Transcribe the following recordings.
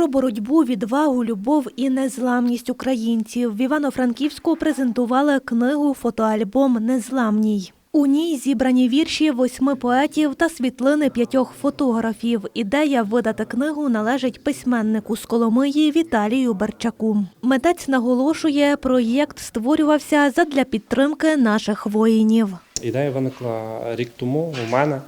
Про боротьбу, відвагу, любов і незламність українців в Івано-Франківську презентували книгу Фотоальбом Незламній. У ній зібрані вірші восьми поетів та світлини п'ятьох фотографів. Ідея видати книгу належить письменнику з Коломиї Віталію Берчаку. Митець наголошує, проєкт створювався задля підтримки наших воїнів. Ідея виникла рік тому у мене.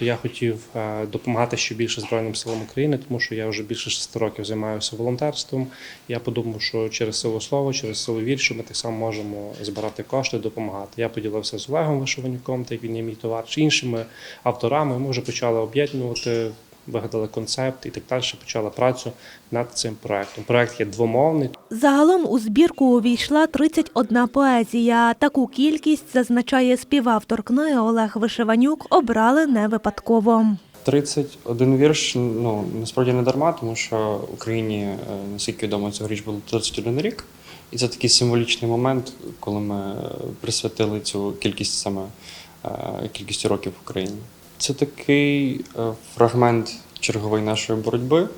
Тобто я хотів е, допомагати ще більше Збройним силам України, тому що я вже більше шести років займаюся волонтерством. Я подумав, що через силу слова, через силу віршу ми так само можемо збирати кошти, допомагати. Я поділився з Олегом Вишиванюком, так він є мій товариш, іншими авторами. Ми вже почали об'єднувати, вигадали концепт і так далі почали працю над цим проектом. Проект є двомовний, Загалом у збірку увійшла 31 поезія. Таку кількість, зазначає співавтор книги Олег Вишиванюк, обрали не випадково. 31 вірш, ну насправді не дарма, тому що Україні, е, наскільки відомо, цьогоріч було 31 рік. І це такий символічний момент, коли ми е, присвятили цю кількість саме е, кількістю років в Україні. Це такий е, фрагмент чергової нашої боротьби. Е,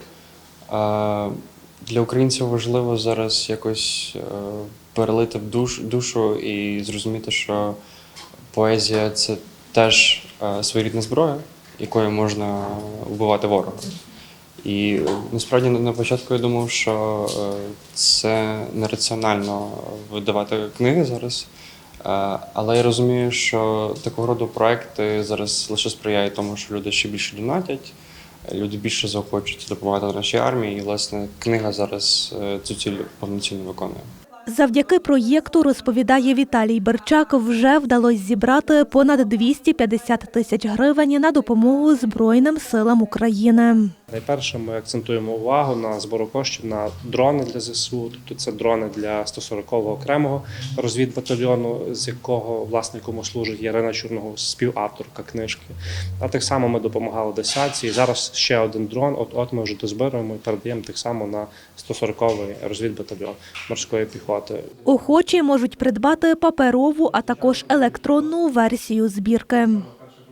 Для українців важливо зараз якось е, перелити в душ, душу і зрозуміти, що поезія це теж своєрідна зброя, якою можна вбивати ворога. І насправді на- початку я думав, що це нераціонально видавати книги зараз. Е, Але я розумію, що такого роду проекти зараз лише сприяють тому, що люди ще більше донатять, люди більше захочуть допомагати нашій армії, і власне книга зараз е, цю ціль повноцінно виконує. Завдяки проєкту, розповідає Віталій Берчак, вже вдалося зібрати понад 250 тисяч гривень на допомогу Збройним силам України. Найперше ми акцентуємо увагу на збору коштів на дрони для ЗСУ. Тобто це дрони для 140-го окремого розвідбатальйону, з якого власником служить Ярина Чорногуз, співавторка книжки. А так само ми допомагали десятці. Зараз ще один дрон. От от ми вже дозбираємо і передаємо так само на 140-й розвідбатальйон морської піхоти. Охочі можуть придбати паперову, а також електронну версію збірки.